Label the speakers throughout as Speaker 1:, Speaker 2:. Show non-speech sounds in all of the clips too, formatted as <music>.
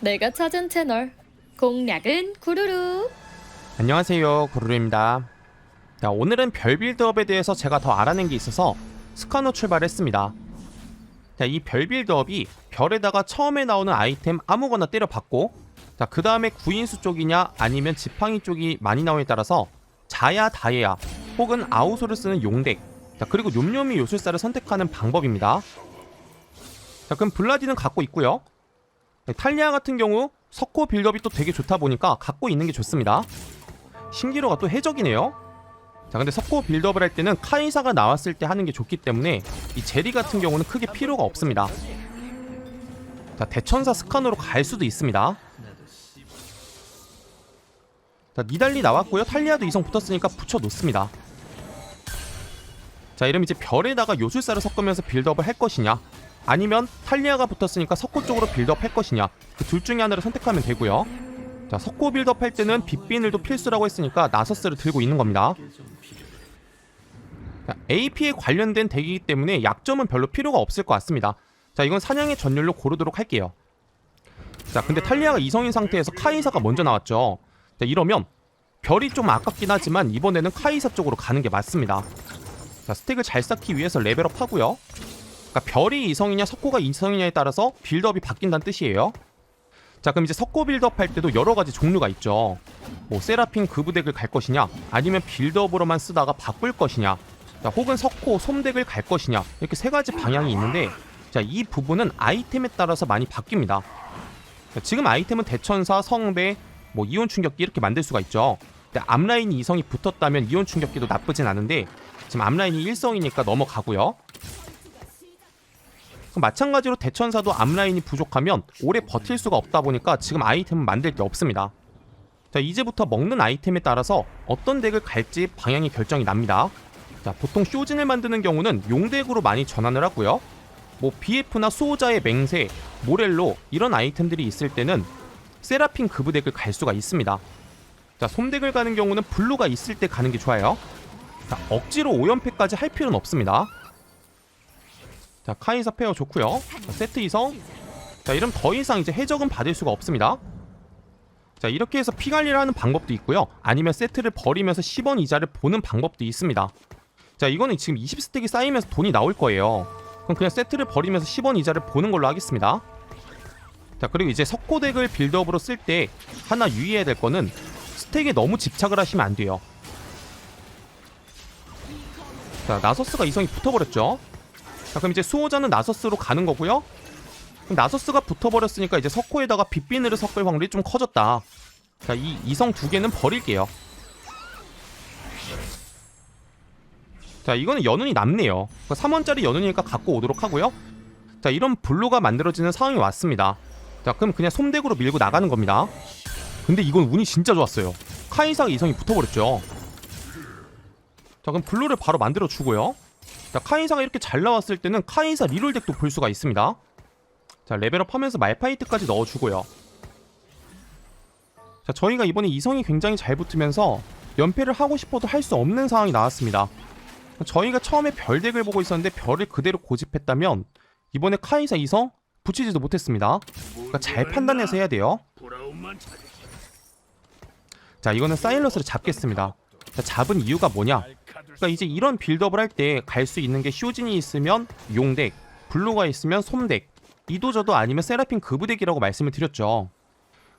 Speaker 1: 내가 찾은 채널 공략은 구루루.
Speaker 2: 안녕하세요 구루루입니다. 자, 오늘은 별 빌드업에 대해서 제가 더 알아낸 게 있어서 스카노 출발했습니다. 자, 이 별 빌드업이 별에다가 처음에 나오는 아이템 아무거나 때려 받고 자, 그 다음에 구인수 쪽이냐 아니면 지팡이 쪽이 많이 나오에 따라서 자야 다예야 혹은 아우소를 쓰는 용덱 자, 그리고 욤욤이 요술사를 선택하는 방법입니다. 자 그럼 블라디는 갖고 있고요. 네, 탈리아 같은 경우 석고 빌드업이 또 되게 좋다 보니까 갖고 있는 게 좋습니다 신기로가 또 해적이네요. 자, 근데 석고 빌드업을 할 때는 카이사가 나왔을 때 하는 게 좋기 때문에 이 제리 같은 경우는 크게 필요가 없습니다. 자, 대천사 스칸으로 갈 수도 있습니다. 자, 니달리 나왔고요. 탈리아도 이성 붙었으니까 붙여 놓습니다. 자, 이러면 이제 별에다가 요술사를 섞으면서 빌드업을 할 것이냐, 아니면 탈리아가 붙었으니까 석고 쪽으로 빌드업 할 것이냐, 그 둘 중에 하나를 선택하면 되고요. 자, 석고 빌드업 할 때는 빗비늘도 필수라고 했으니까 나서스를 들고 있는 겁니다. 자, AP에 관련된 덱이기 때문에 약점은 별로 필요가 없을 것 같습니다. 자, 이건 사냥의 전율로 고르도록 할게요. 자, 근데 탈리아가 이성인 상태에서 카이사가 먼저 나왔죠. 자, 이러면 별이 좀 아깝긴 하지만 이번에는 카이사 쪽으로 가는 게 맞습니다. 자, 스택을 잘 쌓기 위해서 레벨업 하고요. 그러니까 별이 이성이냐 석고가 이성이냐에 따라서 빌드업이 바뀐다는 뜻이에요. 자 그럼 이제 석고 빌드업 할 때도 여러 가지 종류가 있죠. 뭐 세라핀 그 부덱을 갈 것이냐, 아니면 빌드업으로만 쓰다가 바꿀 것이냐, 자, 혹은 석고 솜덱을 갈 것이냐 이렇게 세 가지 방향이 있는데 자 이 부분은 아이템에 따라서 많이 바뀝니다. 자, 지금 아이템은 대천사, 성배, 뭐 이온 충격기 이렇게 만들 수가 있죠. 근데 앞라인이 이성이 붙었다면 이온 충격기도 나쁘진 않은데 지금 앞라인이 일성이니까 넘어가고요. 마찬가지로 대천사도 앞라인이 부족하면 오래 버틸 수가 없다 보니까 지금 아이템은 만들 게 없습니다. 자 이제부터 먹는 아이템에 따라서 어떤 덱을 갈지 방향이 결정이 납니다. 자 보통 쇼진을 만드는 경우는 용덱으로 많이 전환을 하고요. 뭐 BF나 수호자의 맹세, 모렐로 이런 아이템들이 있을 때는 세라핀 그브 덱을 갈 수가 있습니다. 자 솜덱을 가는 경우는 블루가 있을 때 가는 게 좋아요. 자 억지로 5연패까지 할 필요는 없습니다. 자 카이사 페어 좋고요. 자, 세트 이성. 자 이러면 더 이상 이제 해적은 받을 수가 없습니다. 자 이렇게 해서 피 관리를 하는 방법도 있고요. 아니면 세트를 버리면서 10원 이자를 보는 방법도 있습니다. 자 이거는 지금 20스택이 쌓이면서 돈이 나올 거예요. 그럼 그냥 세트를 버리면서 10원 이자를 보는 걸로 하겠습니다. 자 그리고 이제 석고덱을 빌드업으로 쓸 때 하나 유의해야 될 거는 스택에 너무 집착을 하시면 안 돼요. 자 나서스가 이성이 붙어버렸죠 자 그럼 이제 수호자는 나서스로 가는 거고요. 나서스가 붙어버렸으니까 이제 석호에다가 빗비늘을 섞을 확률이 좀 커졌다. 자 이 이성 두 개는 버릴게요. 자 이거는 연운이 남네요. 3원짜리 연운이니까 갖고 오도록 하고요. 자 이런 블루가 만들어지는 상황이 왔습니다. 자 그럼 그냥 솜덱으로 밀고 나가는 겁니다. 근데 이건 운이 진짜 좋았어요. 카이사가 이성이 붙어버렸죠. 자 그럼 블루를 바로 만들어 주고요. 자 카이사가 이렇게 잘 나왔을 때는 카이사 리롤 덱도 볼 수가 있습니다. 자 레벨업 하면서 말파이트까지 넣어주고요. 자 저희가 이번에 이성이 굉장히 잘 붙으면서 연패를 하고 싶어도 할 수 없는 상황이 나왔습니다. 저희가 처음에 별 덱을 보고 있었는데 별을 그대로 고집했다면 이번에 카이사 이성 붙이지도 못했습니다. 그러니까 잘 판단해서 해야 돼요. 자 이거는 사일러스를 잡겠습니다. 자 잡은 이유가 뭐냐? 그러니까 이제 이런 빌드업을 할 때 갈 수 있는 게 쇼진이 있으면 용덱, 블루가 있으면 솜덱, 이도저도 아니면 세라핀 그브덱이라고 말씀을 드렸죠.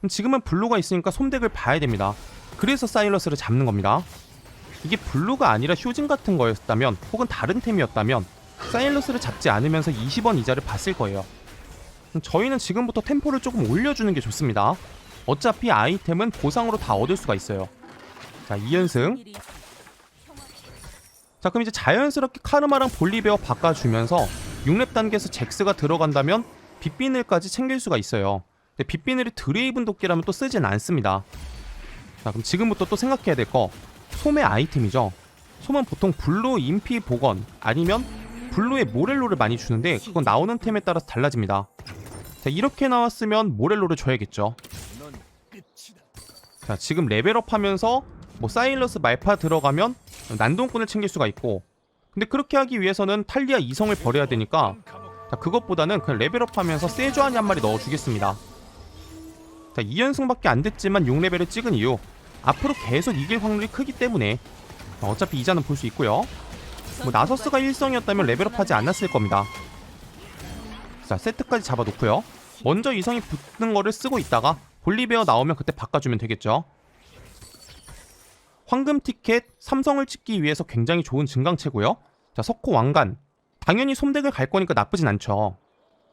Speaker 2: 지금은 블루가 있으니까 솜덱을 봐야 됩니다. 그래서 사일러스를 잡는 겁니다. 이게 블루가 아니라 쇼진 같은 거였다면 혹은 다른 템이었다면 사일러스를 잡지 않으면서 20원 이자를 봤을 거예요. 저희는 지금부터 템포를 조금 올려주는 게 좋습니다. 어차피 아이템은 보상으로 다 얻을 수가 있어요. 자, 2연승. 자 그럼 이제 자연스럽게 카르마랑 볼리베어 바꿔주면서 6렙 단계에서 잭스가 들어간다면 빗비늘까지 챙길 수가 있어요. 근데 빗비늘이 드레이븐 도끼라면 또 쓰진 않습니다. 자 그럼 지금부터 또 생각해야 될 거. 솜의 아이템이죠. 솜은 보통 블루 인피 복원 아니면 블루의 모렐로를 많이 주는데 그건 나오는 템에 따라서 달라집니다. 자 이렇게 나왔으면 모렐로를 줘야겠죠. 자 지금 레벨업 하면서 뭐 사일러스 말파 들어가면 난동꾼을 챙길 수가 있고 근데 그렇게 하기 위해서는 탈리아 이성을 버려야 되니까 자, 그것보다는 그냥 레벨업 하면서 세주안이 한 마리 넣어주겠습니다. 자 2연승밖에 안 됐지만 6레벨을 찍은 이유 앞으로 계속 이길 확률이 크기 때문에. 자, 어차피 이자는 볼 수 있고요. 뭐 나서스가 1성이었다면 레벨업하지 않았을 겁니다. 자 세트까지 잡아놓고요. 먼저 이성이 붙는 거를 쓰고 있다가 볼리베어 나오면 그때 바꿔주면 되겠죠 황금 티켓 삼성을 찍기 위해서 굉장히 좋은 증강체고요. 자 석호 왕관. 당연히 솜덱을 갈 거니까 나쁘진 않죠.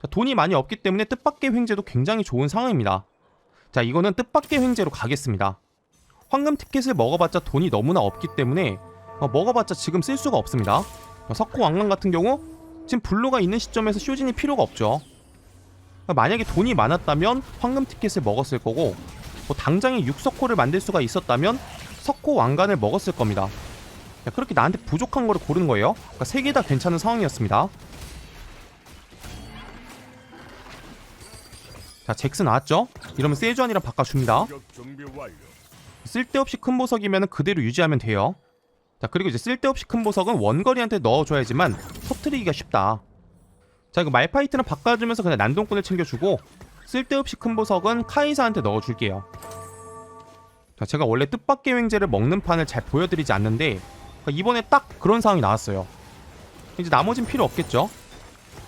Speaker 2: 자, 돈이 많이 없기 때문에 뜻밖의 횡재도 굉장히 좋은 상황입니다. 자 이거는 뜻밖의 횡재로 가겠습니다. 황금 티켓을 먹어봤자 돈이 너무나 없기 때문에 어, 먹어봤자 지금 쓸 수가 없습니다. 어, 석호 왕관 같은 경우 지금 블루가 있는 시점에서 쇼진이 필요가 없죠. 그러니까 만약에 돈이 많았다면 황금 티켓을 먹었을 거고 뭐 당장에 육석호를 만들 수가 있었다면 석호 왕관을 먹었을 겁니다 자, 그렇게 나한테 부족한 거를 고르는 거예요 그러니까 세 개 다 괜찮은 상황이었습니다 자 잭스 나왔죠? 이러면 세주안이랑 바꿔줍니다. 쓸데없이 큰 보석이면 그대로 유지하면 돼요. 자 그리고 이제 쓸데없이 큰 보석은 원거리한테 넣어줘야지만 터트리기가 쉽다. 자 이거 말파이트는 바꿔주면서 그냥 난동꾼을 챙겨주고 쓸데없이 큰 보석은 카이사한테 넣어줄게요. 자 제가 원래 뜻밖의 횡재를 먹는 판을 잘 보여드리지 않는데 그러니까 이번에 딱 그런 상황이 나왔어요. 이제 나머진 필요 없겠죠.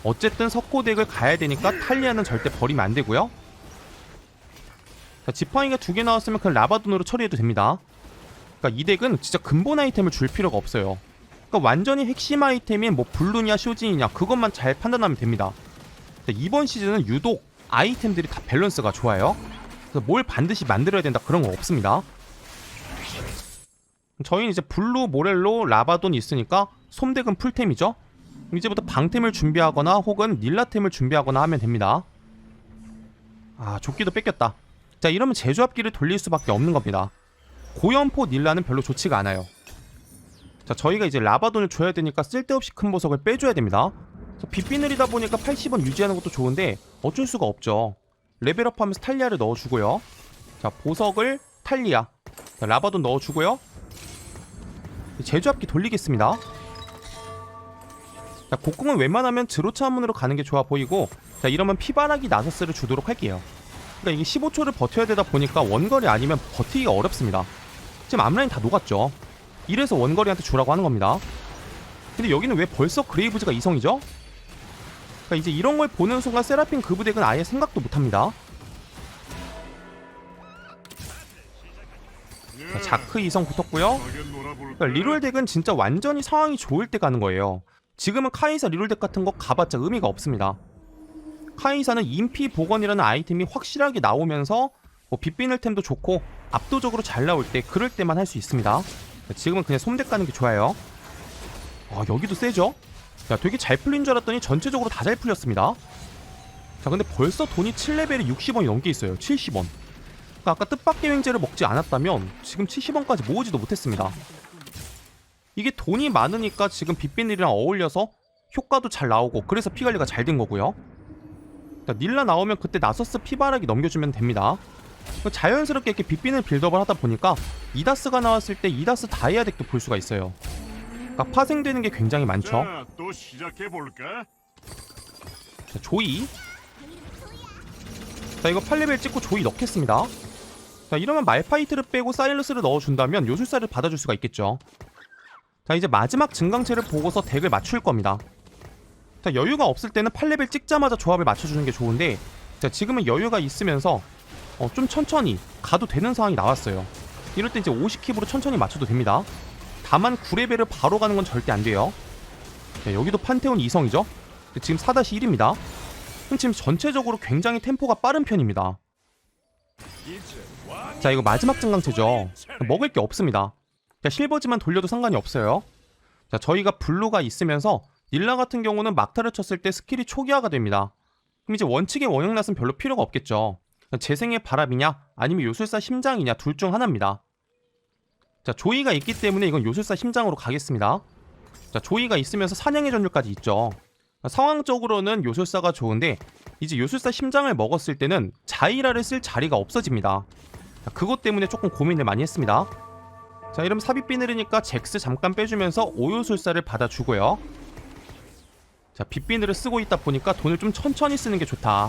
Speaker 2: 어쨌든 석고덱을 가야 되니까 탈리아는 절대 버리면 안 되고요. 자, 지팡이가 두 개 나왔으면 그냥 라바돈으로 처리해도 됩니다. 그러니까 이 덱은 진짜 근본 아이템을 줄 필요가 없어요. 그러니까 완전히 핵심 아이템인 뭐 블루냐 쇼진이냐 그것만 잘 판단하면 됩니다. 자, 이번 시즌은 유독 아이템들이 다 밸런스가 좋아요. 그래서 뭘 반드시 만들어야 된다 그런 거 없습니다. 저희는 이제 블루, 모렐로, 라바돈 있으니까 솜덱은 풀템이죠. 이제부터 방템을 준비하거나 혹은 닐라템을 준비하거나 하면 됩니다. 아 조끼도 뺏겼다. 자 이러면 제조합기를 돌릴 수밖에 없는 겁니다. 고연포 닐라는 별로 좋지가 않아요. 자 저희가 이제 라바돈을 줘야 되니까 쓸데없이 큰 보석을 빼줘야 됩니다. 빗비늘이다 보니까 80원 유지하는 것도 좋은데 어쩔 수가 없죠. 레벨업하면서 탈리아를 넣어주고요. 자 보석을 탈리아, 자, 라바돈 넣어주고요. 제조합기 돌리겠습니다. 자 곡궁은 웬만하면 드로차 한문으로 가는 게 좋아 보이고 자 이러면 피바라기 나서스를 주도록 할게요. 그러니까 이게 15초를 버텨야 되다 보니까 원거리 아니면 버티기가 어렵습니다. 지금 앞라인 다 녹았죠. 이래서 원거리한테 주라고 하는 겁니다. 근데 여기는 왜 벌써 그레이브즈가 이성이죠? 그러니까 이제 이런 걸 보는 순간 세라핀 그 부 덱은 아예 생각도 못합니다. 자, 자크 이성 붙었고요. 그러니까 리롤 덱은 진짜 완전히 상황이 좋을 때 가는 거예요. 지금은 카이사 리롤 덱 같은 거 가봤자 의미가 없습니다. 카이사는 인피 복원이라는 아이템이 확실하게 나오면서 뭐 빗비늘 템도 좋고 압도적으로 잘 나올 때 그럴 때만 할 수 있습니다. 지금은 그냥 솜덱 가는 게 좋아요. 아 여기도 세죠? 야 되게 잘 풀린 줄 알았더니 전체적으로 다 잘 풀렸습니다. 자 근데 벌써 돈이 7레벨에 60원이 넘게 있어요. 70원. 그러니까 아까 뜻밖의 횡재를 먹지 않았다면 지금 70원까지 모으지도 못했습니다. 이게 돈이 많으니까 지금 빗비늘이랑 어울려서 효과도 잘 나오고 그래서 피 관리가 잘 된 거고요. 자, 닐라 나오면 그때 나서스 피바라기 넘겨주면 됩니다. 자연스럽게 이렇게 빗비늘 빌드업을 하다 보니까 이다스가 나왔을 때 이다스 다이아 덱도 볼 수가 있어요. 그러니까 파생되는 게 굉장히 많죠.
Speaker 3: 자, 또 시작해 볼까?
Speaker 2: 자, 조이. 자, 이거 8레벨 찍고 조이 넣겠습니다. 자, 이러면 말파이트를 빼고 사일러스를 넣어준다면 요술사를 받아줄 수가 있겠죠. 자, 이제 마지막 증강체를 보고서 덱을 맞출 겁니다. 자, 여유가 없을 때는 8레벨 찍자마자 조합을 맞춰주는 게 좋은데, 자, 지금은 여유가 있으면서 어, 좀 천천히 가도 되는 상황이 나왔어요. 이럴 때 이제 50킵으로 천천히 맞춰도 됩니다. 다만 9레벨을 바로 가는 건 절대 안 돼요. 자, 여기도 판테온 2성이죠. 지금 4-1입니다. 지금 전체적으로 굉장히 템포가 빠른 편입니다. 자 이거 마지막 증강체죠. 먹을 게 없습니다. 자, 실버지만 돌려도 상관이 없어요. 자 저희가 블루가 있으면서 닐라 같은 경우는 막타를 쳤을 때 스킬이 초기화가 됩니다. 그럼 이제 원칙의 원형낫은 별로 필요가 없겠죠. 재생의 바람이냐 아니면 요술사 심장이냐 둘 중 하나입니다. 자 조이가 있기 때문에 이건 요술사 심장으로 가겠습니다. 자 조이가 있으면서 사냥의 전율까지 있죠. 상황적으로는 요술사가 좋은데 이제 요술사 심장을 먹었을 때는 자이라를 쓸 자리가 없어집니다. 자, 그것 때문에 조금 고민을 많이 했습니다. 자 이러면 삽입 비늘이니까 잭스 잠깐 빼주면서 오요술사를 받아주고요. 자 빗비늘을 쓰고 있다 보니까 돈을 좀 천천히 쓰는 게 좋다.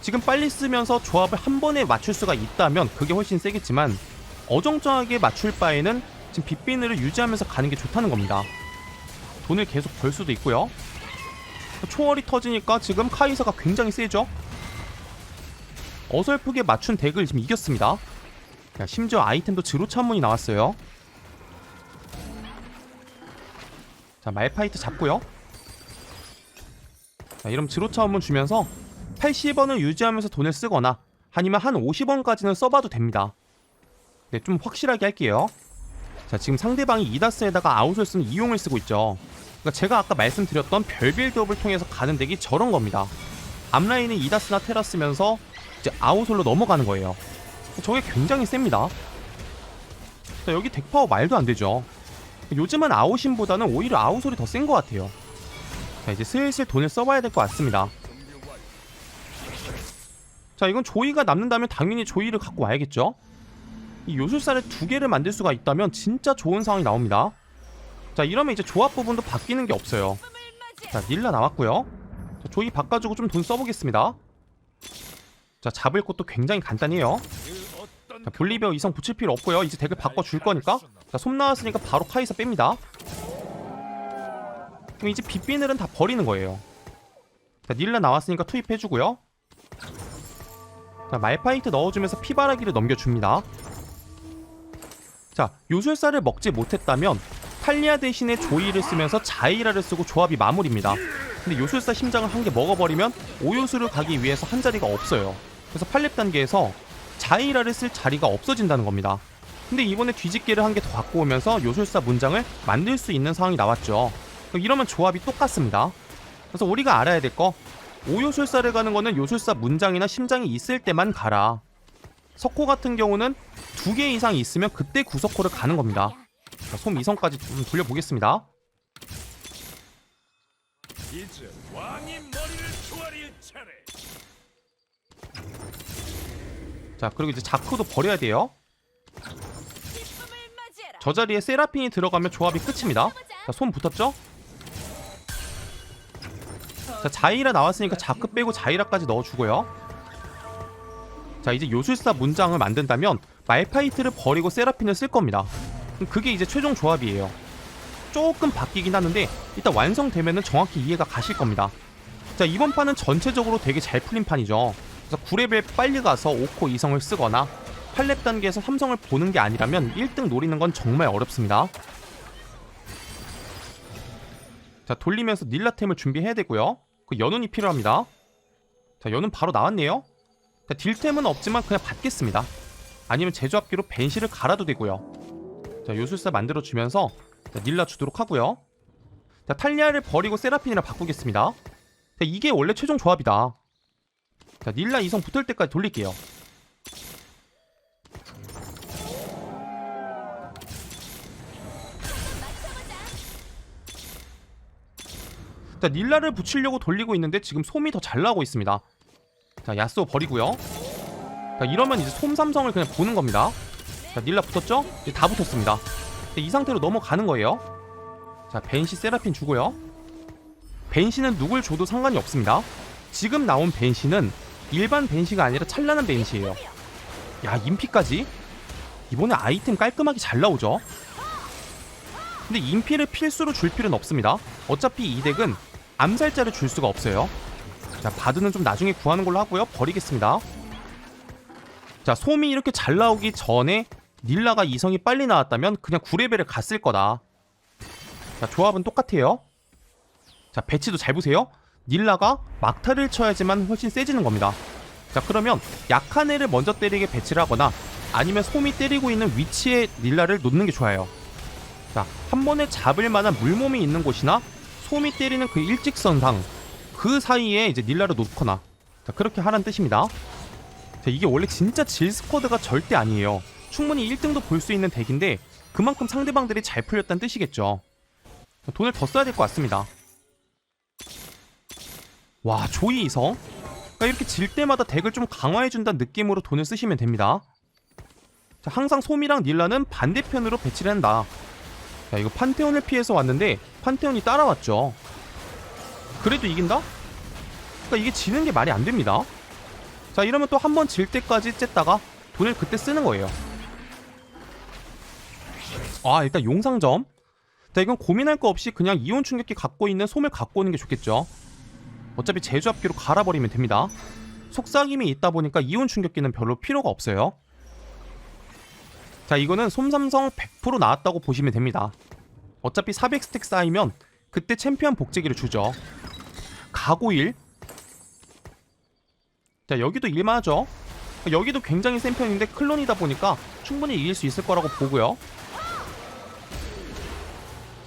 Speaker 2: 지금 빨리 쓰면서 조합을 한 번에 맞출 수가 있다면 그게 훨씬 세겠지만 어정쩡하게 맞출 바에는 지금 빅빈을 유지하면서 가는 게 좋다는 겁니다. 돈을 계속 벌 수도 있고요. 초월이 터지니까 지금 카이사가 굉장히 세죠. 어설프게 맞춘 덱을 지금 이겼습니다. 야, 심지어 아이템도 지로차문이 나왔어요. 자 말파이트 잡고요. 자 이러면 지로차문문 주면서 80원을 유지하면서 돈을 쓰거나 아니면 한 50원까지는 써봐도 됩니다. 네, 좀 확실하게 할게요. 자, 지금 상대방이 이다스에다가 아웃을 쓰는 이용을 쓰고 있죠. 그러니까 제가 아까 말씀드렸던 별 빌 드업을 통해서 가는 덱이 저런 겁니다. 앞라인에 이다스나 테라 쓰면서 이제 아웃솔로 넘어가는 거예요. 저게 굉장히 셉니다. 자, 여기 덱 파워 말도 안 되죠. 요즘은 아웃신보다는 오히려 아웃솔이 더 센 것 같아요. 자, 이제 슬슬 돈을 써봐야 될 것 같습니다. 자, 이건 조이가 남는다면 당연히 조이를 갖고 와야겠죠? 이 요술사를 두 개를 만들 수가 있다면 진짜 좋은 상황이 나옵니다. 자, 이러면 이제 조합 부분도 바뀌는 게 없어요. 자, 닐라 나왔고요. 자, 조이 바꿔주고 좀 돈 써보겠습니다. 자, 잡을 것도 굉장히 간단해요. 자, 볼리베어 이성 붙일 필요 없고요. 이제 덱을 바꿔줄 거니까. 자, 솜 나왔으니까 바로 카이사 뺍니다. 그럼 이제 빅비늘은 다 버리는 거예요. 자, 닐라 나왔으니까 투입해주고요. 자, 말파이트 넣어주면서 피바라기를 넘겨줍니다. 자, 요술사를 먹지 못했다면 탈리아 대신에 조이를 쓰면서 자이라를 쓰고 조합이 마무리입니다. 근데 요술사 심장을 한 개 먹어버리면 오요술을 가기 위해서 한 자리가 없어요. 그래서 8렙 단계에서 자이라를 쓸 자리가 없어진다는 겁니다. 근데 이번에 뒤집개를 한 개 더 갖고 오면서 요술사 문장을 만들 수 있는 상황이 나왔죠. 그럼 이러면 조합이 똑같습니다. 그래서 우리가 알아야 될 거 오요술사를 가는 거는 요술사 문장이나 심장이 있을 때만 가라. 석호 같은 경우는 두 개 이상 있으면 그때 구석호를 가는 겁니다. 자, 솜 이성까지 좀 돌려보겠습니다.
Speaker 3: 이제 왕이 머리를 조아릴 차례.
Speaker 2: 자 그리고 이제 자크도 버려야 돼요. 저 자리에 세라핀이 들어가면 조합이 끝입니다. 자, 손 붙었죠? 자, 자이라 나왔으니까 자크 빼고 자이라까지 넣어주고요. 자, 이제 요술사 문장을 만든다면 말파이트를 버리고 세라핀을 쓸 겁니다. 그게 이제 최종 조합이에요. 조금 바뀌긴 하는데 일단 완성되면은 정확히 이해가 가실 겁니다. 자, 이번 판은 전체적으로 되게 잘 풀린 판이죠. 그래서 9레벨 빨리 가서 5코 2성을 쓰거나 8렙 단계에서 삼성을 보는 게 아니라면 1등 노리는 건 정말 어렵습니다. 자 돌리면서 닐라템을 준비해야 되고요. 그 연운이 필요합니다. 자 연운 바로 나왔네요. 자, 딜템은 없지만 그냥 받겠습니다. 아니면 제조합기로 벤시를 갈아도 되고요. 자 요술사 만들어 주면서 자, 닐라 주도록 하고요. 자 탈리아를 버리고 세라핀이랑 바꾸겠습니다. 자, 이게 원래 최종 조합이다. 자 닐라 이성 붙을 때까지 돌릴게요. 자 닐라를 붙이려고 돌리고 있는데 지금 솜이 더 잘 나오고 있습니다 자 야스오 버리고요. 자 이러면 이제 솜 삼성을 그냥 보는 겁니다. 자 닐라 붙었죠? 이제 다 붙었습니다. 자, 이 상태로 넘어가는 거예요. 자 벤시 세라핀 주고요. 벤시는 누굴 줘도 상관이 없습니다. 지금 나온 벤시는 일반 벤시가 아니라 찬란한 벤시예요. 야 인피까지? 이번에 아이템 깔끔하게 잘 나오죠? 근데 인피를 필수로 줄 필요는 없습니다. 어차피 이 덱은 암살자를 줄 수가 없어요. 자, 바드는 좀 나중에 구하는 걸로 하고요. 버리겠습니다. 자, 솜이 이렇게 잘 나오기 전에 닐라가 이성이 빨리 나왔다면 그냥 9레벨을 갔을 거다. 자, 조합은 똑같아요. 자, 배치도 잘 보세요. 닐라가 막타를 쳐야지만 훨씬 세지는 겁니다. 자, 그러면 약한 애를 먼저 때리게 배치를 하거나 아니면 솜이 때리고 있는 위치에 닐라를 놓는 게 좋아요. 자, 한 번에 잡을 만한 물몸이 있는 곳이나 솜이 때리는 그 일직선상 그 사이에 이제 닐라를 놓거나 자, 그렇게 하라는 뜻입니다. 자, 이게 원래 진짜 질 스쿼드가 절대 아니에요. 충분히 1등도 볼 수 있는 덱인데 그만큼 상대방들이 잘 풀렸다는 뜻이겠죠. 자, 돈을 더 써야 될 것 같습니다. 와, 조이 이성. 그러니까 이렇게 질 때마다 덱을 좀 강화해준다는 느낌으로 돈을 쓰시면 됩니다. 자, 항상 솜이랑 닐라는 반대편으로 배치를 한다. 자 이거 판테온을 피해서 왔는데 판테온이 따라왔죠 그래도 이긴다? 그러니까 이게 지는 게 말이 안 됩니다. 자 이러면 또 한 번 질 때까지 쨌다가 돈을 그때 쓰는 거예요. 아 일단 용상점. 자 이건 고민할 거 없이 그냥 이온 충격기 갖고 있는 솜을 갖고 오는 게 좋겠죠. 어차피 제조합기로 갈아버리면 됩니다. 속삭임이 있다 보니까 이온 충격기는 별로 필요가 없어요. 자 이거는 솜삼성 100% 나왔다고 보시면 됩니다. 어차피 400스택 쌓이면 그때 챔피언 복제기를 주죠 가고일. 자 여기도 일만하죠? 여기도 굉장히 센 편인데 클론이다 보니까 충분히 이길 수 있을 거라고 보고요.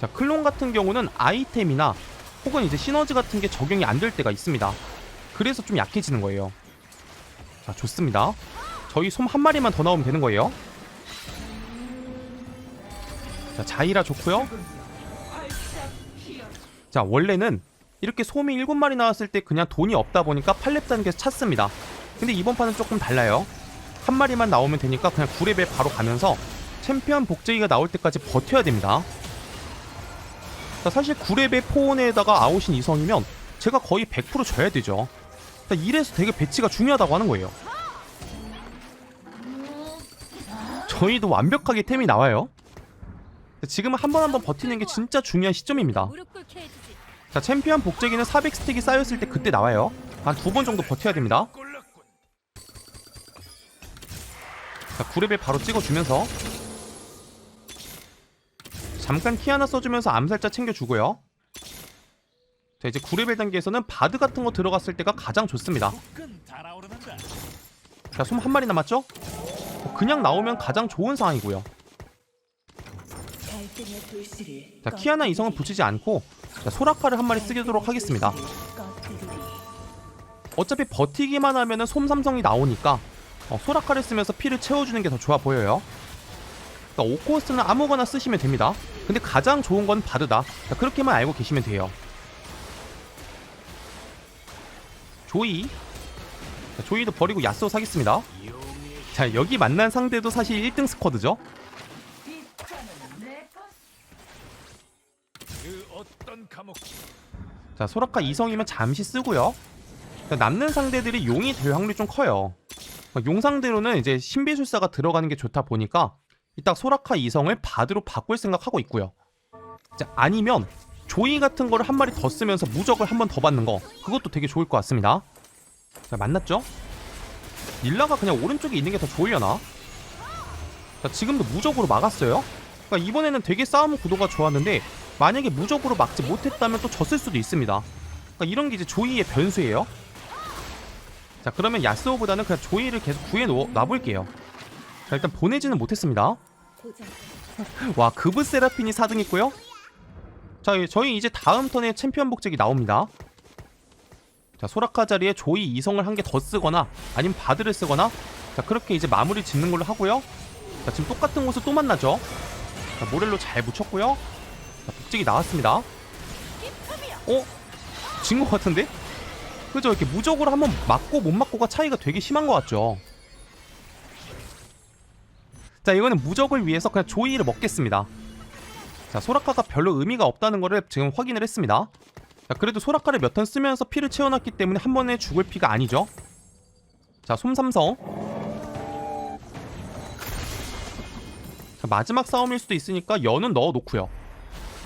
Speaker 2: 자 클론 같은 경우는 아이템이나 혹은 이제 시너지 같은 게 적용이 안 될 때가 있습니다. 그래서 좀 약해지는 거예요. 자 좋습니다. 저희 솜 한 마리만 더 나오면 되는 거예요. 자 자이라 좋고요. 자 원래는 이렇게 솜이 7마리 나왔을 때 그냥 돈이 없다 보니까 팔렙 단계에서 찼습니다. 근데 이번 판은 조금 달라요. 한 마리만 나오면 되니까 그냥 9레벨 바로 가면서 챔피언 복제기가 나올 때까지 버텨야 됩니다. 자, 사실 9레벨 포온에다가 아웃인 이성이면 제가 거의 100% 져야 되죠. 자, 이래서 되게 배치가 중요하다고 하는 거예요. 저희도 완벽하게 템이 나와요. 지금은 한 번 한 번 버티는 게 진짜 중요한 시점입니다. 자 챔피언 복제기는 400스택이 쌓였을 때 그때 나와요 한 두 번 정도 버텨야 됩니다. 자 9레벨 바로 찍어주면서 잠깐 키 하나 써주면서 암살자 챙겨주고요 자 이제 9레벨 단계에서는 바드 같은 거 들어갔을 때가 가장 좋습니다
Speaker 3: 끈 달아오르는다.
Speaker 2: 자솜 한 마리 남았죠? 어, 그냥 나오면 가장 좋은 상황이고요 자 키아나 이성은 붙이지 않고 자, 소라카를 한 마리 쓰도록 하겠습니다. 어차피 버티기만 하면 은 솜삼성이 나오니까 어, 소라카를 쓰면서 피를 채워주는 게 더 좋아 보여요. 그러니까 오코스는 아무거나 쓰시면 됩니다. 근데 가장 좋은 건 바드다. 자, 그렇게만 알고 계시면 돼요. 조이. 자, 조이도 버리고 야스오 사겠습니다. 자 여기 만난 상대도 사실 1등 스쿼드죠 자 소라카 이성이면 잠시 쓰고요. 자, 남는 상대들이 용이 될 확률이 좀 커요. 어, 용 상대로는 이제 신비술사가 들어가는 게 좋다 보니까 이따 소라카 이성을 바드로 바꿀 생각하고 있고요. 자 아니면 조이 같은 거를 한 마리 더 쓰면서 무적을 한 번 더 받는 거. 그것도 되게 좋을 것 같습니다. 자 만났죠? 릴라가 그냥 오른쪽에 있는 게 더 좋으려나? 자 지금도 무적으로 막았어요. 그러니까 이번에는 되게 싸움 구도가 좋았는데 만약에 무적으로 막지 못했다면 또 졌을 수도 있습니다. 그러니까 이런 게 이제 조이의 변수예요. 자 그러면 야스오보다는 그냥 조이를 계속 구해 놓, 놔볼게요. 자 일단 보내지는 못했습니다. <laughs> 와 그브 세라핀이 4등 있고요. 자 저희 이제 다음 턴에 챔피언 복제기 나옵니다. 자 소라카 자리에 조이 이성을 한 개 더 쓰거나 아니면 바드를 쓰거나 자 그렇게 이제 마무리 짓는 걸로 하고요. 자 지금 똑같은 곳을 또 만나죠. 자 모렐로 잘자 복제기 나왔습니다. 어? 진 것 같은데? 그죠? 이렇게 무적으로 한번 맞고 못 맞고가 차이가 되게 심한 것 같죠? 자 이거는 무적을 위해서 그냥 조이를 먹겠습니다. 자 소라카가 별로 의미가 없다는 거를 지금 확인을 했습니다. 자 그래도 소라카를 몇 턴 쓰면서 피를 채워놨기 때문에 한 번에 죽을 피가 아니죠? 자 솜삼성. 자 마지막 싸움일 수도 있으니까 연은 넣어놓고요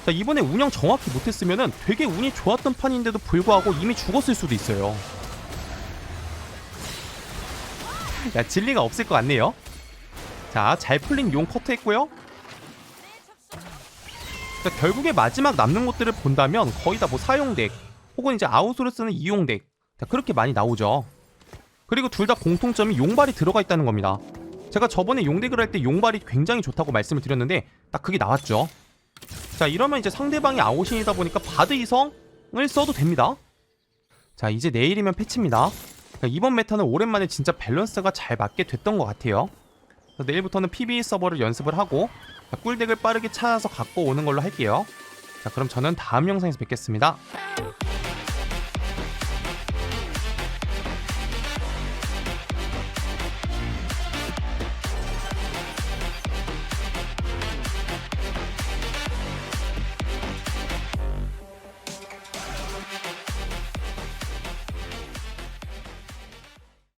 Speaker 2: 자 이번에 운영 정확히 못했으면은 되게 운이 좋았던 판인데도 불구하고 이미 죽었을 수도 있어요. 야 진리가 없을 것 같네요. 자 잘 풀린 용 커트했고요. 자, 결국에 마지막 남는 것들을 본다면 거의 다 뭐 사용덱 혹은 이제 아웃으로 쓰는 이용덱. 자, 그렇게 많이 나오죠. 그리고 둘 다 공통점이 용발이 들어가 있다는 겁니다. 제가 저번에 용덱을 할 때 용발이 굉장히 좋다고 말씀을 드렸는데 딱 그게 나왔죠 자 이러면 이제 상대방이 아웃신이다 보니까 바드 이성을 써도 됩니다. 자 이제 내일이면 패치입니다. 자, 이번 메타는 오랜만에 진짜 밸런스가 잘 맞게 됐던 것 같아요. 자, 내일부터는 PB 서버를 연습을 하고 자, 꿀덱을 빠르게 찾아서 갖고 오는 걸로 할게요. 자 그럼 저는 다음 영상에서 뵙겠습니다